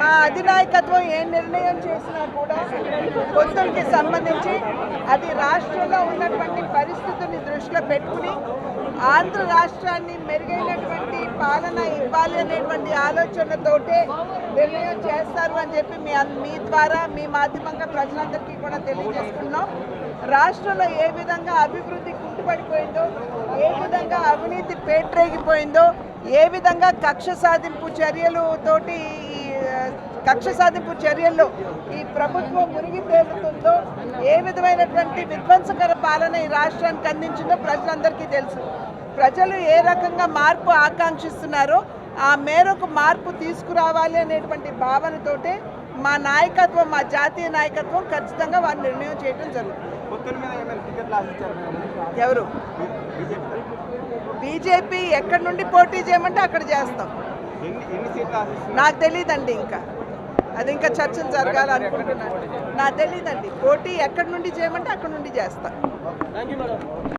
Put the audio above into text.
మా అధినాయకత్వం ఏ నిర్ణయం చేసినా కూడా పొత్తులకి సంబంధించి అది రాష్ట్రంలో ఉన్నటువంటి పరిస్థితిని దృష్టిలో పెట్టుకుని ఆంధ్ర రాష్ట్రాన్ని మెరుగైనటువంటి పాలన ఇవ్వాలి అనేటువంటి ఆలోచనతోటే నిర్ణయం చేస్తారు అని చెప్పి మీ మీ ద్వారా మీ మాధ్యమంగా ప్రజలందరికీ కూడా తెలియజేసుకున్నాం. రాష్ట్రంలో ఏ విధంగా అభివృద్ధి కుంటుపడిపోయిందో ఏ విధంగా అవినీతి పేట్రేగిపోయిందో ఏ విధంగా కక్ష సాధింపు చర్యలు తోటి కక్ష సాధింపు చర్యల్లో ఈ ప్రభుత్వం మునిగి తేలుతుందో ఏ విధమైనటువంటి విధ్వంసకర పాలన ఈ రాష్ట్రానికి అందించిందో ప్రజలందరికీ తెలుసు. ప్రజలు ఏ రకంగా మార్పు ఆకాంక్షిస్తున్నారో ఆ మేరకు మార్పు తీసుకురావాలి అనేటువంటి భావనతోటే మా నాయకత్వం మా జాతీయ నాయకత్వం ఖచ్చితంగా వారి నిర్ణయం చేయడం జరుగుతుంది. ఎవరు? బీజేపీ ఎక్కడి నుండి పోటీ చేయమంటే అక్కడ చేస్తాం. నాకు తెలియదండి ఇంకా. అది ఇంకా చర్చలు జరగాలనుకుంటున్నాను. నాకు తెలియదండి పోటీ ఎక్కడి నుండి చేయమంటే అక్కడ నుండి చేస్తాను